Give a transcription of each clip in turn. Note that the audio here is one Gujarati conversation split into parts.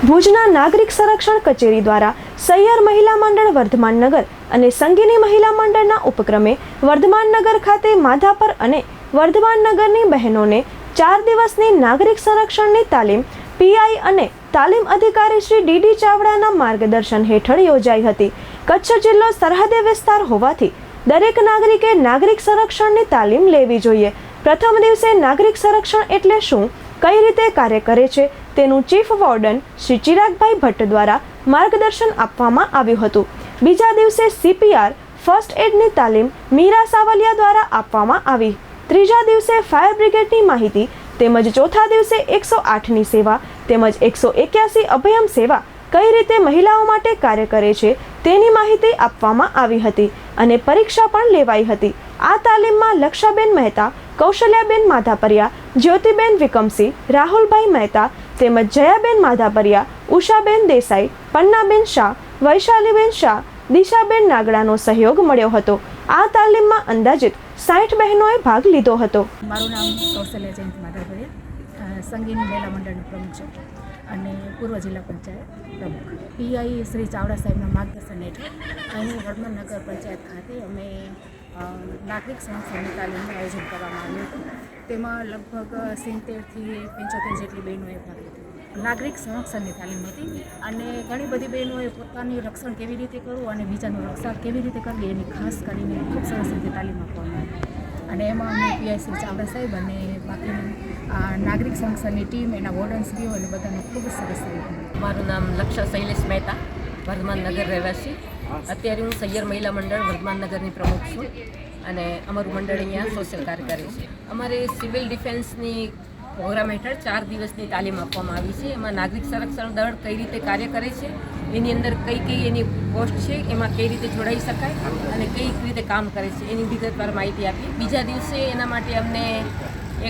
ભુજના નાગરિક સંરક્ષણ કચેરી દ્વારા સૈયર મહિલા મંડળ વર્ધમાન નગર અને સંગીની મહિલા મંડળના ઉપક્રમે વર્ધમાન નગર ખાતે માધાપર અને વર્ધમાન નગરની બહેનોને ચાર દિવસની નાગરિક સંરક્ષણની તાલીમ, પીઆઈ અને તાલીમ અધિકારી શ્રી ડીડી ચાવડાના માર્ગદર્શન હેઠળ યોજાઈ હતી. કચ્છ જિલ્લો સરહદે વિસ્તાર હોવાથી દરેક નાગરિકે નાગરિક સંરક્ષણની તાલીમ લેવી જોઈએ. પ્રથમ દિવસે નાગરિક સંરક્ષણ એટલે શું? કઈ રીતે કાર્ય કરે છે તેનું ચીફ વોર્ડન શ્રી ચિરાગભાઈ ભટ્ટ દ્વારા માર્ગદર્શન આપવામાં આવ્યું હતું. બીજા દિવસે સીપીઆર ફર્સ્ટ એડની તાલીમ મીરા સાવલિયા દ્વારા આપવામાં આવી. ત્રીજા દિવસે ફાયર બ્રિગેડની માહિતી તેમજ ચોથા દિવસે એકસો આઠની સેવા તેમજ એકસો એક્યાસી અભયમ સેવા કઈ રીતે મહિલાઓ માટે કાર્ય કરે છે તેની માહિતી આપવામાં આવી હતી અને પરીક્ષા પણ લેવાઈ હતી. આ તાલીમમાં લક્ષાબેન મહેતા, કૌશલ્યાબેન માધાપરિયા, જ્યોતિબેન વિકમસિંહ રાહુલભાઈ મહેતા તેમજ જયાબેન માધાપરિયા, ઉષાબેન દેસાઈ, પન્નાબેન શાહ, વૈશાલીબેન શાહ, દિશાબેન નાગડાનો સહયોગ મળ્યો હતો. આ તાલીમમાં અંદાજિત સાઠ બહેનોએ ભાગ લીધો હતો. મારું નામ કૌશલ્યા જયંત માધવભરિયા સંગીની મહિલા મંડળની પ્રમુખ છે અને પૂર્વ જિલ્લા પંચાયત પ્રમુખ. પીઆઈ શ્રી ચાવડા સાહેબના માર્ગદર્શન હેઠળ અહીં વડમન નગર પંચાયત ખાતે અમે નાગરિક સંરક્ષણની તાલીમનું આયોજન કરવામાં આવ્યું હતું. તેમાં લગભગ સિત્તેરથી પંચોતેર જેટલી બહેનોએ ભાગ લીધો. નાગરિક સંરક્ષણની તાલીમ હતી અને ઘણી બધી બહેનોએ પોતાની રક્ષણ કેવી રીતે કરવું અને બીજાનું રક્ષણ કેવી રીતે કરવી એની ખાસ કરીને ખૂબ સરસ રીતે તાલીમ આપવામાં આવી. અને એમાં અમે પીઆઈ શ્રી ચાવડા સાહેબ અને બાકીની નાગરિક સંરક્ષણની ટીમ, એના વોર્ડન્સરીઓ અને બધાનું ખૂબ જ સરસ સહયોગ મારું નામ લક્ષા શૈલેષ મહેતા, વર્ધમાન નગર રહેવાસી. અત્યારે હું સૈયર મહિલા મંડળ વર્ધમાન નગરની પ્રમુખ છું અને અમારું મંડળ અહીંયા સોશિયલ કાર્ય કરે છે. અમારે સિવિલ ડિફેન્સની પ્રોગ્રામ હેઠળ ચાર દિવસની તાલીમ આપવામાં આવી છે. એમાં નાગરિક સંરક્ષણ દળ કઈ રીતે કાર્ય કરે છે, એની અંદર કઈ કઈ એની પોસ્ટ છે, એમાં કઈ રીતે જોડાઈ શકાય અને કઈ રીતે કામ કરે છે, એની વિગતવાર માહિતી આપી બીજા દિવસે એના માટે અમને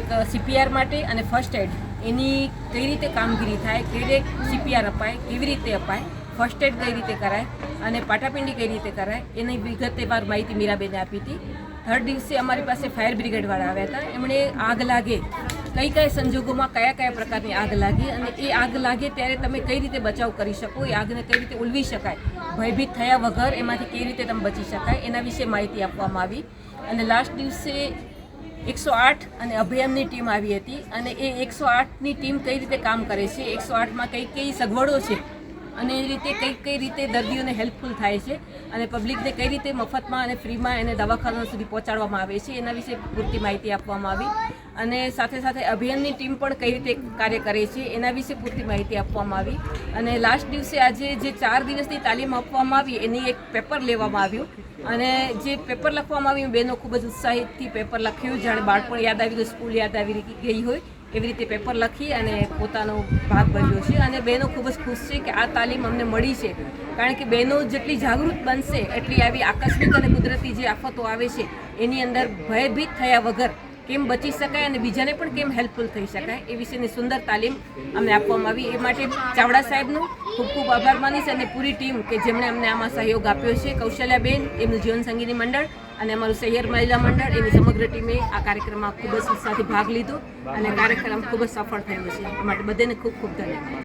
એક સીપીઆર માટે અને ફર્સ્ટ એડ એની કઈ રીતે કામગીરી થાય કઈ રીતે સીપીઆર અપાય, કેવી રીતે અપાય ફર્સ્ટ એડ કઈ રીતે કરાય અને પાટાપિંડી કઈ રીતે કરાય, એની વિગતવાર માહિતી મીરાબેને આપી હતી. થર્ડ દિવસે અમારી પાસે ફાયર બ્રિગેડવાળા આવ્યા હતા. એમણે આગ લાગે, કઈ કઈ સંજોગોમાં કયા કયા પ્રકારની આગ લાગી અને એ આગ લાગે ત્યારે તમે કઈ રીતે બચાવ કરી શકો, એ આગને કઈ રીતે ઉલવી શકાય, ભયભીત થયા વગર એમાંથી કેવી રીતે તમે બચી શકાય, એના વિશે માહિતી આપવામાં આવી. અને લાસ્ટ દિવસે એકસો આઠ અને અભિયાનની ટીમ આવી હતી અને એ એકસો આઠની ટીમ કઈ રીતે કામ કરે છે, એકસો આઠમાં કઈ કઈ સગવડો છે અને એ રીતે કઈ કઈ રીતે દર્દીઓને હેલ્પફુલ થાય છે અને પબ્લિકને કઈ રીતે મફતમાં અને ફ્રીમાં એને દવાખાના સુધી પહોંચાડવામાં આવે છે, એના વિશે પૂરતી માહિતી આપવામાં આવી. અને સાથે સાથે અભિયાનની ટીમ પણ કઈ રીતે કાર્ય કરે છે, એના વિશે પૂરતી માહિતી આપવામાં આવી. અને લાસ્ટ દિવસે આજે જે ચાર દિવસની તાલીમ આપવામાં આવી, એની એક પેપર લેવામાં આવ્યું. અને જે પેપર લખવામાં આવ્યું બહેનો ખૂબ જ ઉત્સાહિતથી પેપર લખ્યું. જાણે બાળપણ યાદ આવી ગયું, સ્કૂલ યાદ આવી ગઈ હોય. એવી રીતે પેપર લખી અને પોતાનો ભાગ ભજવ્યો છે. અને બહેનો ખૂબ જ ખુશ છે કે આ તાલીમ અમને મળી છે. કારણ કે બહેનો જેટલી જાગૃત બનશે, એટલી આવી આકસ્મિક અને કુદરતી જે આફતો આવે છે, એની અંદર ભયભીત થયા વગર કેમ બચી શકાય અને બીજાને પણ કેમ હેલ્પફુલ થઈ શકાય, એ વિશેની સુંદર તાલીમ અમને આપવામાં આવી. એ માટે ચાવડા સાહેબનું ખૂબ ખૂબ આભાર માનીશ અને પૂરી ટીમ કે જેમણે અમને આમાં સહયોગ આપ્યો છે. કૌશલ્યાબેન, એમનું જીવન સંગીની મંડળ અને અમારું સૈયર મહિલા મંડળ એની સમગ્ર ટીમે આ કાર્યક્રમમાં ખૂબ જ ઉત્સાહથી ભાગ લીધો અને કાર્યક્રમ ખૂબ જ સફળ થયો છે. માટે બધાને ખૂબ ખૂબ ધન્યવાદ.